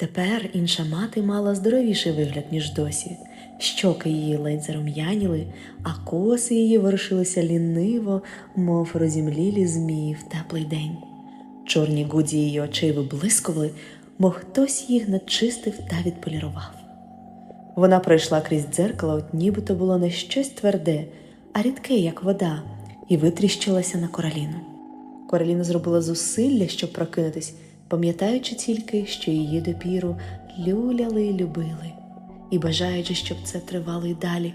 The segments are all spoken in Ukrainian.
Тепер інша мати мала здоровіший вигляд, ніж досі. Щоки її ледь зарум'яніли, а коси її ворушилися ліниво, мов розімлілі змії в теплий день. Чорні гудзі її очей виблискували, мов хтось їх начистив та відполірував. Вона пройшла крізь дзеркало, от нібито було не щось тверде, а рідке, як вода, і витріщилася на короліну. Короліна зробила зусилля, щоб прокинутись, пам'ятаючи тільки, що її допіру люляли й любили, і бажаючи, щоб це тривало й далі.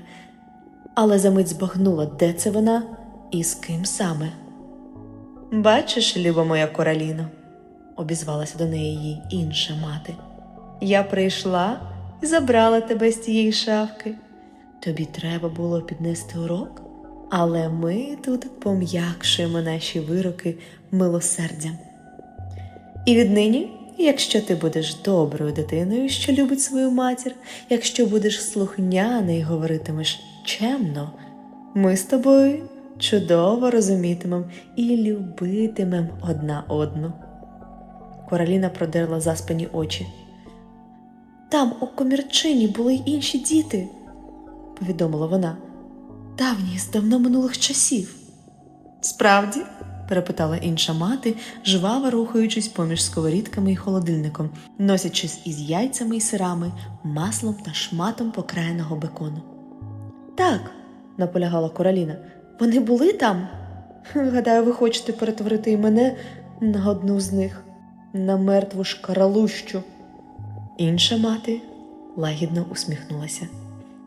Але за мить збагнула, де це вона і з ким саме. Бачиш, люба моя короліно, обізвалася до неї її інша мати. Я прийшла і забрала тебе з тієї шафки. Тобі треба було піднести урок, але ми тут пом'якшуємо наші вироки милосердям. І віднині, якщо ти будеш доброю дитиною, що любить свою матір, якщо будеш слухняний і говоритимеш чемно, ми з тобою чудово розумітимем і любитимем одна одну. Короліна продерла заспані очі. Там, у комірчині, були й інші діти, повідомила вона. Давні з давно минулих часів. Справді? Перепитала інша мати, жваво рухаючись поміж сковорідками і холодильником, носячись із яйцями і сирами, маслом та шматом покраєного бекону. Так, наполягала Короліна, вони були там. Гадаю, ви хочете перетворити і мене на одну з них, на мертву шкаралущу. Інша мати лагідно усміхнулася.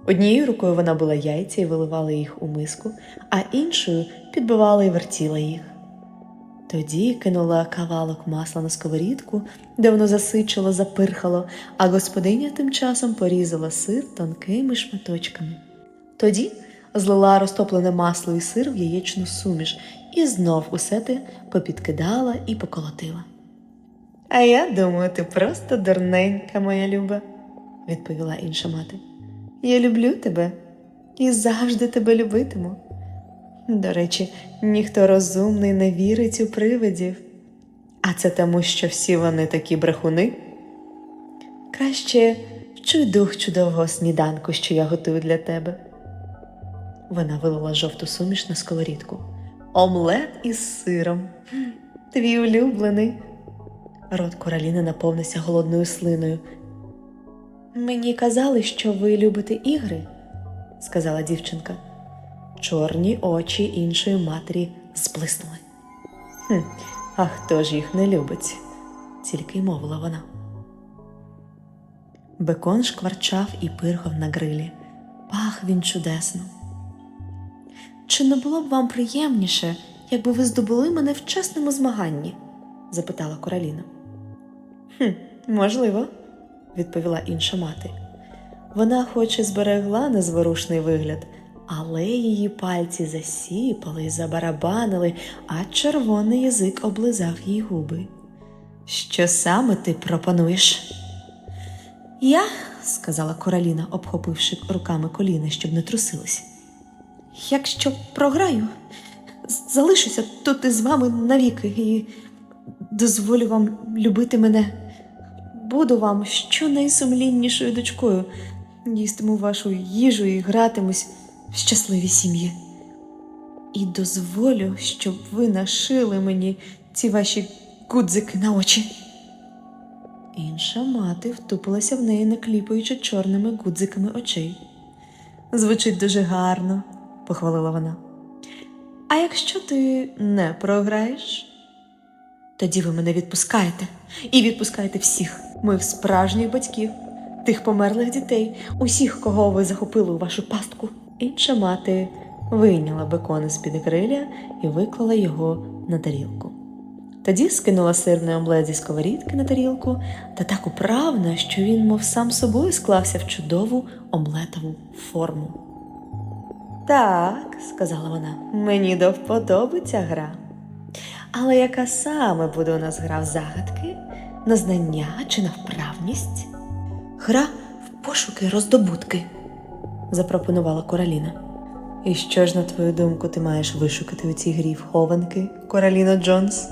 Однією рукою вона була яйця і виливала їх у миску, а іншою підбивала і вертіла їх. Тоді кинула кавалок масла на сковорідку, де воно засичило, запирхало, а господиня тим часом порізала сир тонкими шматочками. Тоді злила розтоплене масло і сир в яєчну суміш і знов усе те попідкидала і поколотила. А я думаю, ти просто дурненька, моя люба, відповіла інша мати. Я люблю тебе і завжди тебе любитиму. До речі, ніхто розумний не вірить у привидів. А це тому, що всі вони такі брехуни. Краще вчуй дух чудового сніданку, що я готую для тебе. Вона вилила жовту суміш на сковорідку. Омлет із сиром. Твій улюблений. Рот Короліни наповнився голодною слиною. Мені казали, що ви любите ігри, сказала дівчинка. Чорні очі іншої матері зблиснули. «Хм, А хто ж їх не любить? тільки й мовила вона. Бекон шкварчав і пирхав на грилі. Пах він чудесно. Чи не було б вам приємніше, якби ви здобули мене в чесному змаганні? запитала Короліна. Хм, можливо, відповіла інша мати. Вона хоч і зберегла незворушний вигляд, але її пальці засіпали забарабанили, а червоний язик облизав їй губи. Що саме ти пропонуєш? Я, сказала Короліна, обхопивши руками коліна, щоб не трусились. Якщо програю, залишуся тут із вами навіки і дозволю вам любити мене. Буду вам щонайсумліннішою дочкою, їстиму вашу їжу і гратимусь щасливій сім'ї. І дозволю, щоб ви нашили мені ці ваші гудзики на очі. Інша мати втупилася в неї, накліпуючи чорними гудзиками очей. Звучить дуже гарно, похвалила вона. А якщо ти не програєш? Тоді ви мене відпускаєте і відпускаєте всіх моїх справжніх батьків, тих померлих дітей, усіх, кого ви захопили у вашу пастку. Інша мати вийняла бекон з під гриля і виклала його на тарілку. Тоді скинула сирний омлет зі сковорідки на тарілку та так управно, що він, мов сам собою, склався в чудову омлетову форму. Так, сказала вона, мені до вподоби ця гра. Але яка саме буде у нас гра в загадки, на знання чи на вправність? Гра в пошуки роздобутки, запропонувала Короліна. І що ж, на твою думку, ти маєш вишукати у цій грі хованки, Короліно Джонс?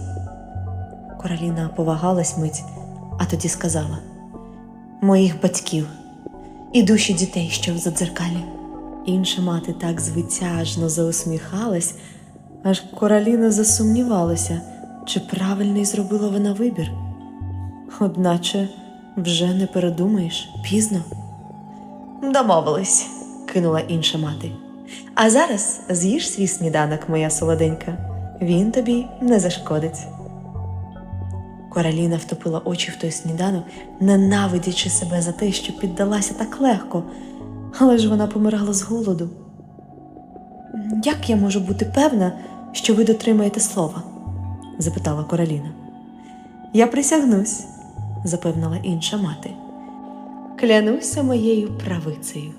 Короліна повагалась мить, а тоді сказала: моїх батьків і душі дітей, що в задзеркалі. Інша мати так звитяжно заусміхалась, аж Кораліна засумнівалася, чи правильний зробила вона вибір. Одначе вже не передумаєш пізно. Домовились, кинула інша мати. А зараз з'їж свій сніданок, моя солоденька. Він тобі не зашкодить. Кораліна втопила очі в той сніданок, ненавидячи себе за те, що піддалася так легко, але ж вона помирала з голоду. Як я можу бути певна, що ви дотримаєте слова? запитала Кораліна. Я присягнусь, запевнила інша мати. Клянуся моєю правицею,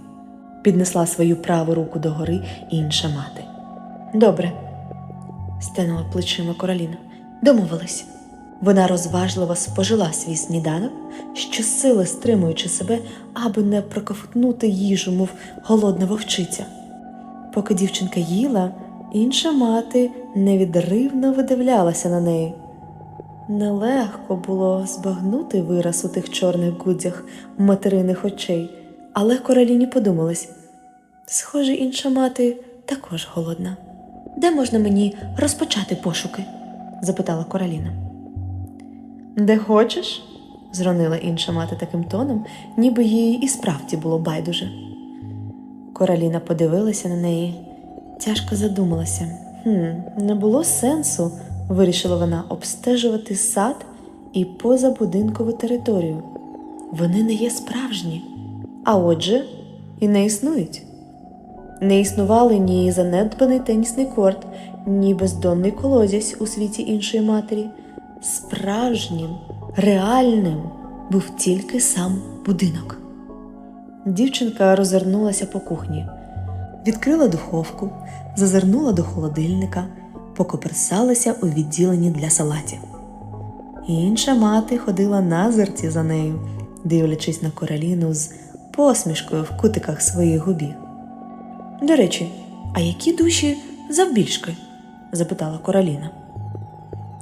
піднесла свою праву руку догори інша мати. Добре, стенула плечима Кораліна. Домовились. Вона розважливо спожила свій сніданок, щосили стримуючи себе, аби не проковтнути їжу, мов голодна вовчиця. Поки дівчинка їла, інша мати невідривно видивлялася на неї. Нелегко було збагнути вираз у тих чорних гудзях материних очей, але Короліні подумалось схоже, інша мати також голодна. Де можна мені розпочати пошуки? запитала Короліна. Де хочеш? зронила інша мати таким тоном, ніби їй і справді було байдуже. Короліна подивилася на неї, тяжко задумалася. Хм, не було сенсу, вирішила вона обстежувати сад і позабудинкову територію. Вони не є справжні, а отже, і не існують. Не існували ні занедбаний тенісний корт, ні бездонний колодязь у світі іншої матері. Справжнім, реальним був тільки сам будинок. Дівчинка розвернулася по кухні, відкрила духовку, зазирнула до холодильника, покоперсалася у відділенні для салатів. Інша мати ходила на зерці за нею, дивлячись на короліну з посмішкою в кутиках своїх губів. До речі, а які душі завбільшки? запитала Короліна.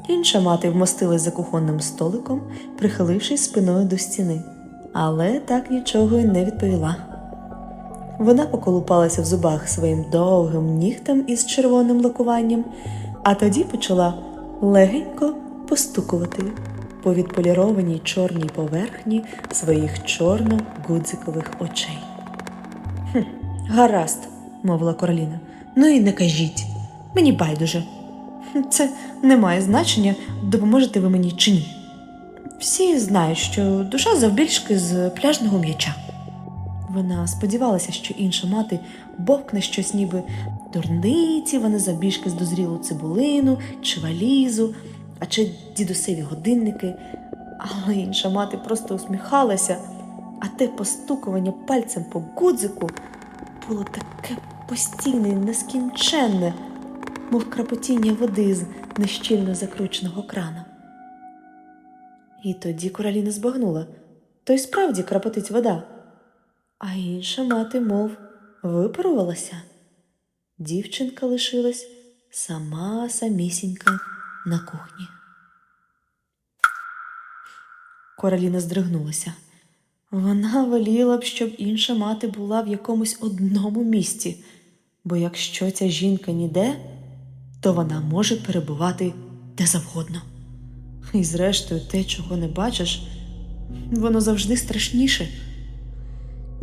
Інша мати вмостилась за кухонним столиком, прихилившись спиною до стіни, але так нічого й не відповіла. Вона поколупалася в зубах своїм довгим нігтем із червоним лакуванням, а тоді почала легенько постукувати по відполірованій чорній поверхні своїх чорно-гудзикових очей. Хм, гаразд, мовила Короліна. Ну і не кажіть. Мені байдуже. Це не має значення, допоможете ви мені чи ні. Всі знають, що душа завбільшки з пляжного м'яча. Вона сподівалася, що інша мати бовкне щось, ніби дурниці, вони завбільшки з дозрілу цибулину чи валізу, а чи дідусеві годинники. Але інша мати просто усміхалася, а те постукування пальцем по гудзику було таке постійне і нескінченне, мов крапотіння води з нещільно закрученого крана. І тоді Короліна збагнула то й справді крапотить вода, а інша мати, мов, випарувалася. Дівчинка лишилась сама самісінька на кухні. Короліна здригнулася. Вона воліла б, щоб інша мати була в якомусь одному місці, бо якщо ця жінка ніде, то вона може перебувати де завгодно. І зрештою, те, чого не бачиш, воно завжди страшніше.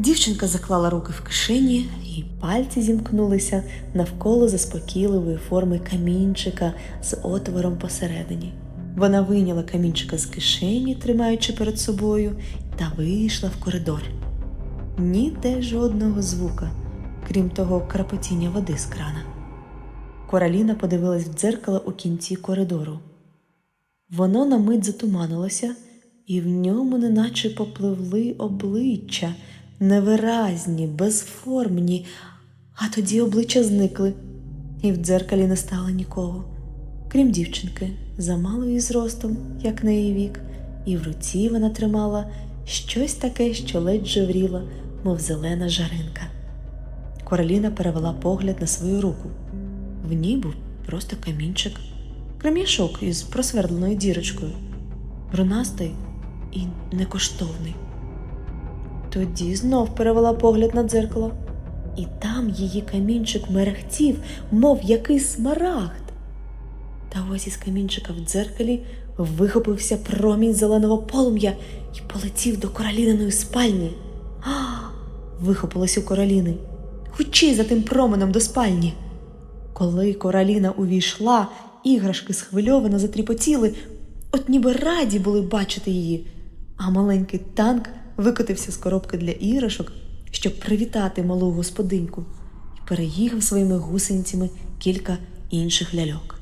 Дівчинка заклала руки в кишені, і пальці зімкнулися навколо заспокійливої форми камінчика з отвором посередині. Вона вийняла камінчика з кишені, тримаючи перед собою, та вийшла в коридор. Ніде жодного звука, крім того крапотіння води з крана. Кораліна подивилась в дзеркало у кінці коридору. Воно на мить затуманилося, і в ньому неначе попливли обличчя, невиразні, безформні, а тоді обличчя зникли, і в дзеркалі не стало нікого, крім дівчинки, замалої зростом, як на її вік, і в руці вона тримала щось таке, що ледь жевріло, мов зелена жаринка. Короліна перевела погляд на свою руку. В ній був просто камінчик, кремішок із просвердленою дірочкою, брунастий і некоштовний. Тоді знов перевела погляд на дзеркало, і там її камінчик мерехтів, мов який смарагд. Та ось із камінчика в дзеркалі вихопився промінь зеленого полум'я і полетів до короліниної спальні. А! Вихопилось у короліни. Хочі за тим променем до спальні. Коли короліна увійшла, іграшки схвильовано затріпотіли, от ніби раді були бачити її, а маленький танк викотився з коробки для іграшок, щоб привітати малу господиньку, і переїхав своїми гусеницями кілька інших ляльок.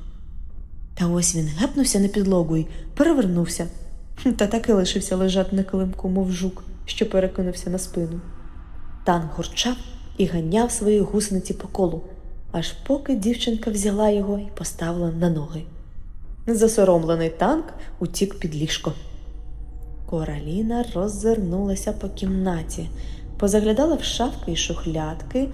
Та ось він гепнувся на підлогу і перевернувся, та так і лишився лежати на килимку, мов жук, що перекинувся на спину. Танк гурчав і ганяв свої гусениці по колу, аж поки дівчинка взяла його і поставила на ноги. Засоромлений танк утік під ліжко. Кораліна роззирнулася по кімнаті, позаглядала в шафки й шухлядки,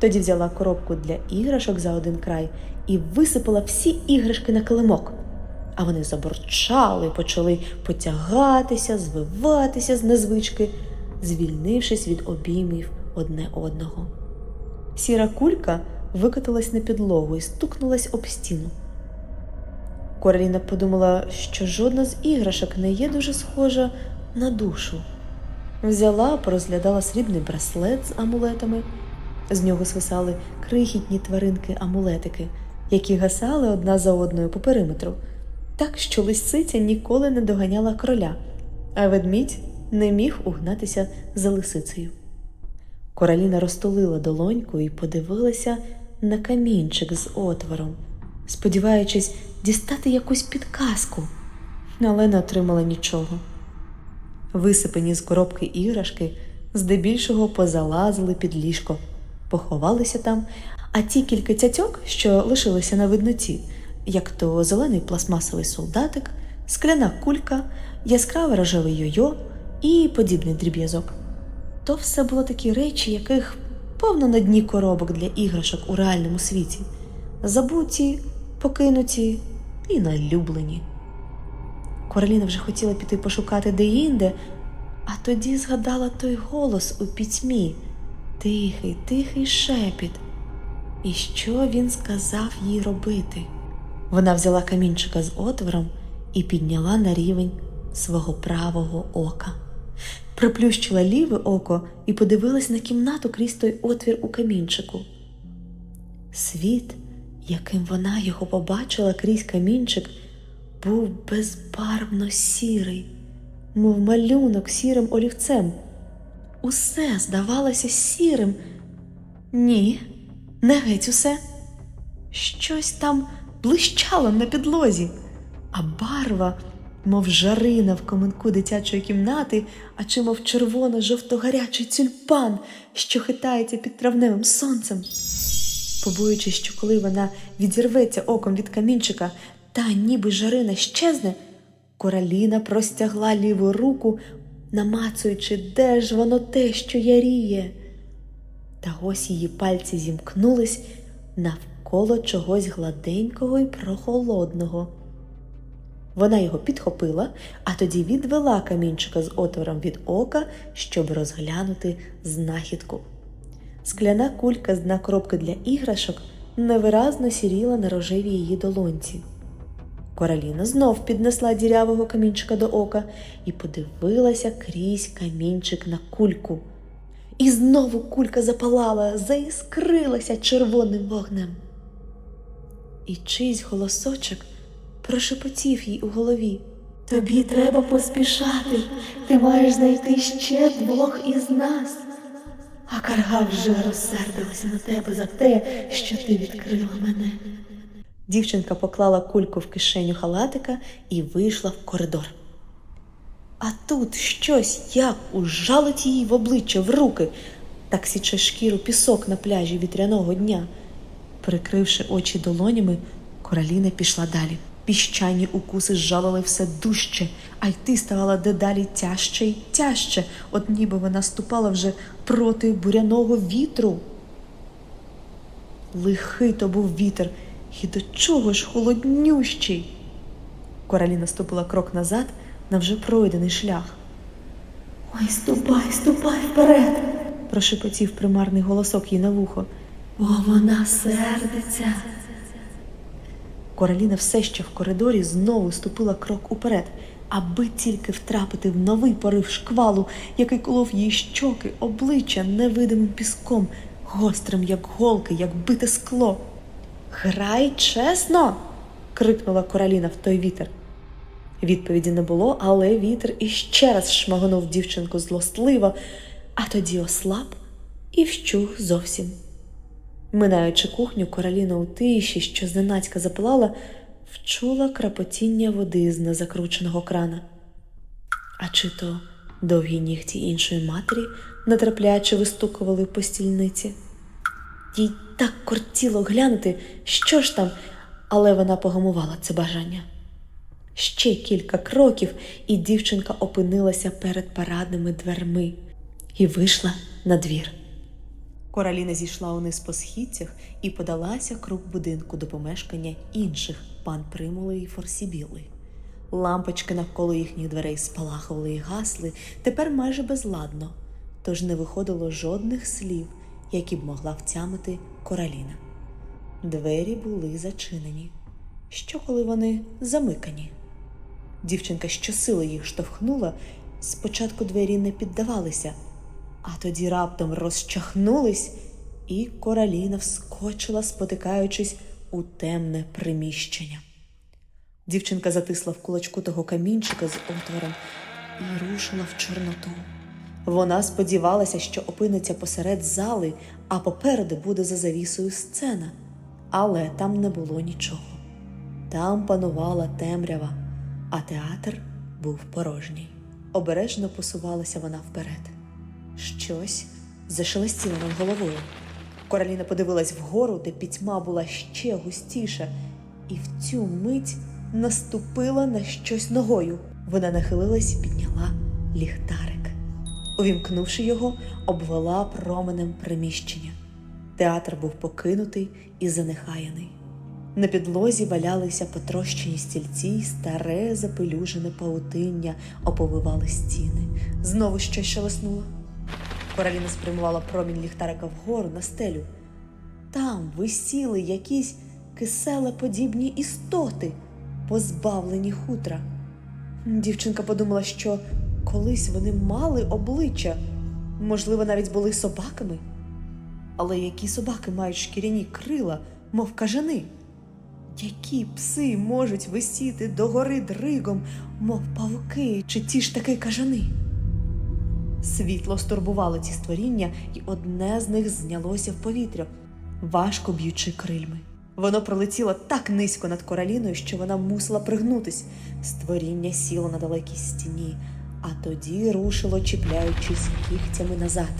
тоді взяла коробку для іграшок за один край і висипала всі іграшки на килимок. А вони заборчали, почали потягатися, звиватися з незвички, звільнившись від обіймів одне одного. Сіра кулька викотилась на підлогу і стукнулась об стіну. Короліна подумала, що жодна з іграшок не є дуже схожа на душу. Взяла, порозглядала срібний браслет з амулетами. З нього свисали крихітні тваринки-амулетики, які гасали одна за одною по периметру, так що лисиця ніколи не доганяла короля, а ведмідь не міг угнатися за лисицею. Короліна розтулила долоньку і подивилася на камінчик з отвором, сподіваючись дістати якусь підказку, але не отримала нічого. Висипані з коробки іграшки здебільшого позалазили під ліжко, поховалися там, а ті кілька цяцьок, що лишилися на видноті, як то зелений пластмасовий солдатик, скляна кулька, яскраве рожеве йо-йо і подібний дріб'язок. То все було такі речі, яких повно на дні коробок для іграшок у реальному світі, забуті, покинуті і налюблені. Короліна вже хотіла піти пошукати деінде, а тоді згадала той голос у пітьмі, тихий, тихий шепіт. І що він сказав їй робити? Вона взяла камінчика з отвором і підняла на рівень свого правого ока. Приплющила ліве око і подивилась на кімнату крізь той отвір у камінчику. Світ, яким вона його побачила крізь камінчик, був безбарвно сірий, мов малюнок сірим олівцем. Усе здавалося сірим. Ні, не геть усе. Щось там блищало на підлозі, а барва, мов жарина в коменку дитячої кімнати, а чи мов червоно-жовто-гарячий тюльпан, що хитається під травневим сонцем. Побоюючись, що коли вона відірветься оком від камінчика, та ніби жарина щезне, короліна простягла ліву руку, намацуючи, де ж воно те, що яріє. Та ось її пальці зімкнулись навколо чогось гладенького і прохолодного. Вона його підхопила, а тоді відвела камінчика з отвором від ока, щоб розглянути знахідку. Скляна кулька з дна коробки для іграшок невиразно сіріла на рожевій її долонці. Короліна знов піднесла дірявого камінчика до ока і подивилася крізь камінчик на кульку. І знову кулька запалала, заіскрилася червоним вогнем. І чийсь голосочок прошепотів їй у голові. Тобі треба поспішати. Ти маєш знайти ще двох із нас. А карга вже розсердилася на тебе за те, що ти відкрила мене. Дівчинка поклала кульку в кишеню халатика і вийшла в коридор. А тут щось як ужалить її в обличчя, в руки, так січе шкіру пісок на пляжі вітряного дня. Прикривши очі долонями, Короліна пішла далі. Піщані укуси зжалили все дужче, а йти ставала дедалі тяжче й тяжче, от ніби вона ступала вже проти буряного вітру. Лихий то був вітер, і до чого ж холоднющий. Короліна ступила крок назад на вже пройдений шлях. Ой, ступай, ступай вперед. прошепотів примарний голосок їй на вухо. Бо вона сердиться. Кораліна все ще в коридорі знову ступила крок уперед, аби тільки втрапити в новий порив шквалу, який колов її щоки, обличчя невидимим піском, гострим, як голки, як бите скло. Грай чесно. крикнула Кораліна в той вітер. Відповіді не було, але вітер іще раз шмагонув дівчинку злостливо, а тоді ослаб і вщух зовсім. Минаючи кухню, Кораліна у тиші, що зненацька запалала, вчула крапотіння води з незакрученого крана. А чи то довгі нігті іншої матері нетерпляче вистукували по стільниці. Їй так кортіло глянути, що ж там, але вона погамувала це бажання. Ще кілька кроків, і дівчинка опинилася перед парадними дверми і вийшла на двір. Кораліна зійшла униз по східцях і подалася круг будинку до помешкання інших пан Примули і Форсібіли. Лампочки навколо їхніх дверей спалахували і гасли тепер майже безладно, тож не виходило жодних слів, які б могла втямити Кораліна. Двері були зачинені. Що коли вони замикані? Дівчинка щосили їх штовхнула, спочатку двері не піддавалися, а тоді раптом розчахнулись, і кораліна вскочила, спотикаючись у темне приміщення. Дівчинка затисла в кулачку того камінчика з отвором і рушила в Чорноту. Вона сподівалася, що опиниться посеред зали, а попереду буде за завісою сцена. Але там не було нічого. Там панувала темрява, а театр був порожній. Обережно посувалася вона вперед. Щось зашелестіло над головою. Кораліна подивилась вгору, де пітьма була ще густіша, і в цю мить наступила на щось ногою. Вона нахилилась і підняла ліхтарик. Увімкнувши його, обвела променем приміщення. Театр був покинутий і занехаяний. На підлозі валялися потрощені стільці, старе запелюжене паутиння оповивали стіни. Знову щось шелеснуло. Кораліна спрямувала промінь ліхтарика вгору на стелю. Там висіли якісь киселеподібні істоти, позбавлені хутра. Дівчинка подумала, що колись вони мали обличчя, можливо, навіть були собаками. Але які собаки мають шкіряні крила, мов кажани? Які пси можуть висіти догори дригом, мов павуки, чи ті ж таки кажани? Світло стурбувало ці створіння, і одне з них знялося в повітря, важко б'ючи крильми. Воно пролетіло так низько над кораліною, що вона мусила пригнутись. Створіння сіло на далекій стіні, а тоді рушило, чіпляючись кігтями назад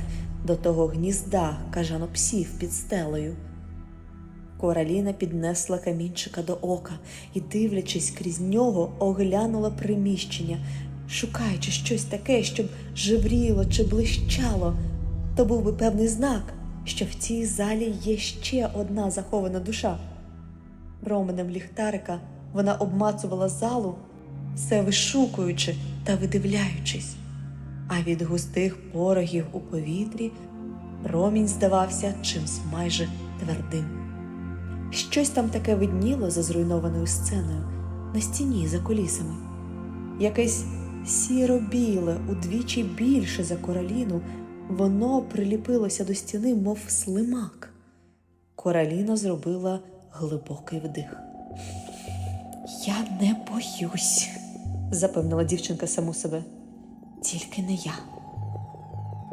до того гнізда кажанопсів під стелею. Кораліна піднесла камінчика до ока і, дивлячись крізь нього, оглянула приміщення, шукаючи щось таке, щоб жевріло чи блищало. То був би певний знак, що в цій залі є ще одна захована душа. Променем ліхтарика вона обмацувала залу, все вишукуючи та видивляючись, а від густих порогів у повітрі промінь здавався чимсь майже твердим. Щось там таке видніло за зруйнованою сценою на стіні за колісами. Якесь сіро-біле, удвічі більше за кораліну, воно приліпилося до стіни, мов слимак. Кораліна зробила глибокий вдих. Я не боюсь, запевнила дівчинка саму себе. Тільки не я.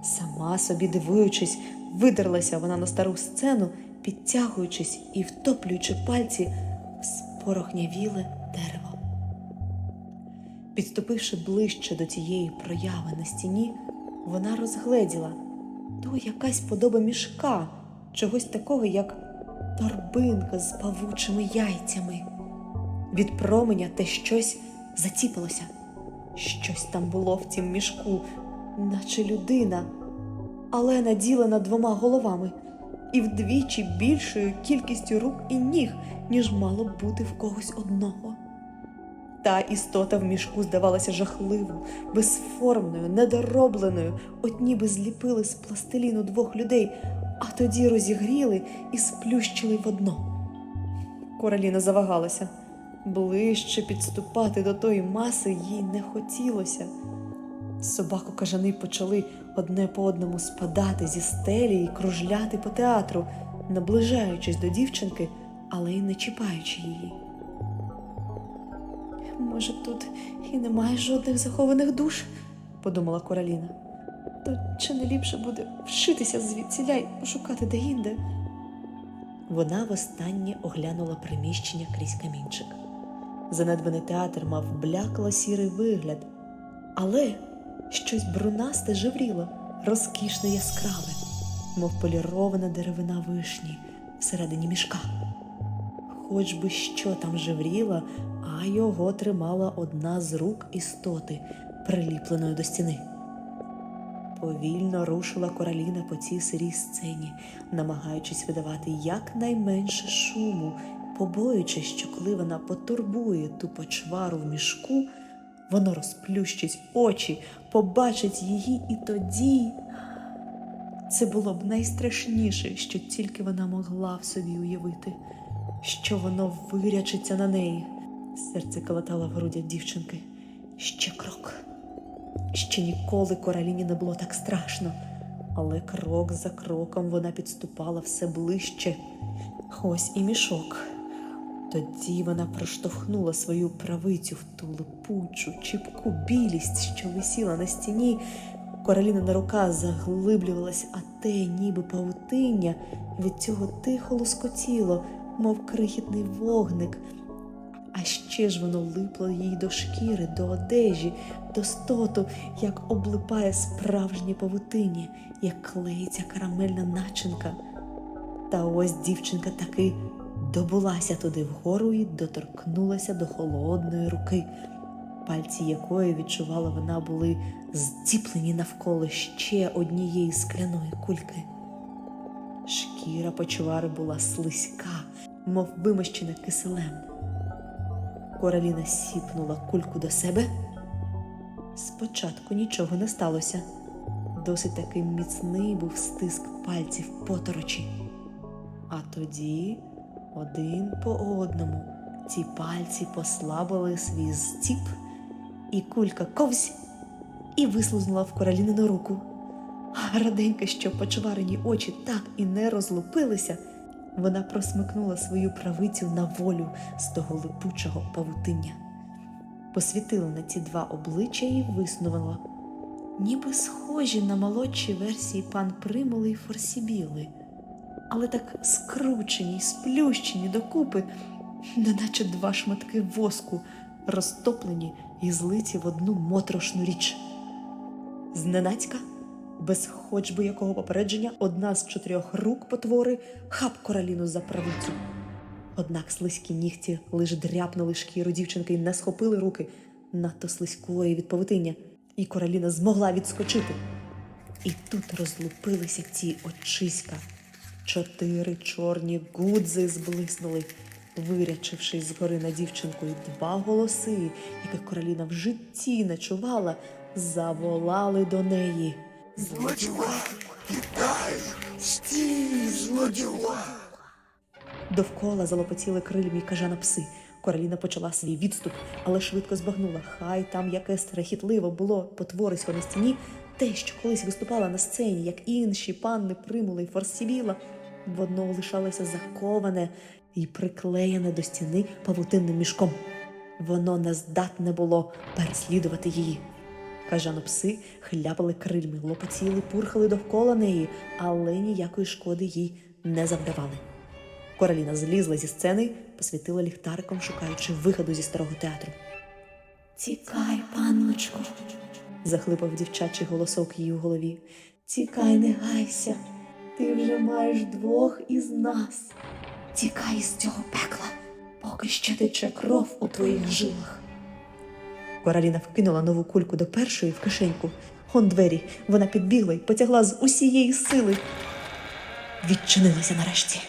Сама собі дивуючись, видерлася вона на стару сцену, підтягуючись і втоплюючи пальці в спорохнявіле. Підступивши ближче до тієї прояви на стіні, вона розгледіла то якась подоба мішка, чогось такого, як торбинка з павучими яйцями. Від променя те щось заціпилося. Щось там було в цім мішку, наче людина, але наділена двома головами і вдвічі більшою кількістю рук і ніг, ніж мало бути в когось одного. Та істота в мішку здавалася жахливо, безформною, недоробленою, от ніби зліпили з пластиліну двох людей, а тоді розігріли і сплющили в одно. Короліна завагалася. Ближче підступати до тої маси їй не хотілося. Собаку кажани почали одне по одному спадати зі стелі і кружляти по театру, наближаючись до дівчинки, але й не чіпаючи її. Може, тут і немає жодних захованих душ, подумала Короліна. То чи не ліпше буде вшитися звідсіля й пошукати деінде? Вона востаннє оглянула приміщення крізь камінчик. Занедбаний театр мав блякло сірий вигляд, але щось брунасте жевріло, розкішне яскраве, мов полірована деревина вишні всередині мішка. Хоч би що там жевріло, а його тримала одна з рук істоти, приліпленої до стіни. Повільно рушила короліна по цій сирій сцені, намагаючись видавати якнайменше шуму, побоюючись, що коли вона потурбує ту почвару в мішку, воно розплющить очі, побачить її, і тоді це було б найстрашніше, що тільки вона могла в собі уявити, що воно вирячиться на неї. Серце калатало в грудях дівчинки. Ще крок. Ще ніколи короліні не було так страшно, але крок за кроком вона підступала все ближче. Ось і мішок. Тоді вона проштовхнула свою правицю в ту липучу, чіпку білість, що висіла на стіні. Короліна рука заглиблювалась, а те, ніби павутиння, від цього тихо лоскотіло, мов крихітний вогник. Ще ж воно липло їй до шкіри, до одежі, до стоту, як облипає справжнє павутиння, як клеїться карамельна начинка. Та ось дівчинка таки добулася туди вгору і доторкнулася до холодної руки, пальці якої відчувала вона були здіплені навколо ще однієї скляної кульки. Шкіра почвари була слизька, мов вимощена киселем. Короліна сіпнула кульку до себе. Спочатку нічого не сталося. Досить таки міцний був стиск пальців поторочі. А тоді, один по одному, ці пальці послабили свій зціп, і кулька ковзь і вислузнула в королінину руку. Раденька, що почварені очі так і не розлупилися, вона просмикнула свою правицю на волю з того липучого павутиння. Посвітила на ці два обличчя і виснувала, ніби схожі на молодші версії пан Примули і Форсібіли, але так скручені й сплющені докупи, неначе два шматки воску, розтоплені і злиті в одну моторошну річ. Зненацька, без хоч би якого попередження, одна з чотирьох рук потвори хап короліну за правицю. Однак слизькі нігті лиш дряпнули шкіру дівчинки і не схопили руки надто слизької від павутиння, і короліна змогла відскочити. І тут розлупилися ці очиська. Чотири чорні гудзи зблиснули, вирячившись згори на дівчинку, і два голоси, яких короліна в житті не чувала, заволали до неї. Злодюга, вітай, стій, злодюга. Довкола залопотіли крильмі кажана пси. Короліна почала свій відступ, але швидко збагнула. Хай там яке страхітливо було потворисько на стіні, те, що колись виступала на сцені, як інші панни примули й форсівіла, воно лишалося заковане і приклеєне до стіни павутинним мішком. Воно не здатне було переслідувати її. Кажанопси хляпали крильми, лопотіли, пурхали довкола неї, але ніякої шкоди їй не завдавали. Короліна злізла зі сцени, посвітила ліхтариком, шукаючи виходу зі старого театру. Тікай, панночко, Захлипав дівчачий голосок її у голові. Тікай, не гайся, ти вже маєш двох із нас. тікай з цього пекла, поки ти Тече кров у твоїх жилах. Короліна вкинула нову кульку до першої в кишеньку. Он двері. Вона підбігла і потягла з усієї сили. Відчинилася нарешті.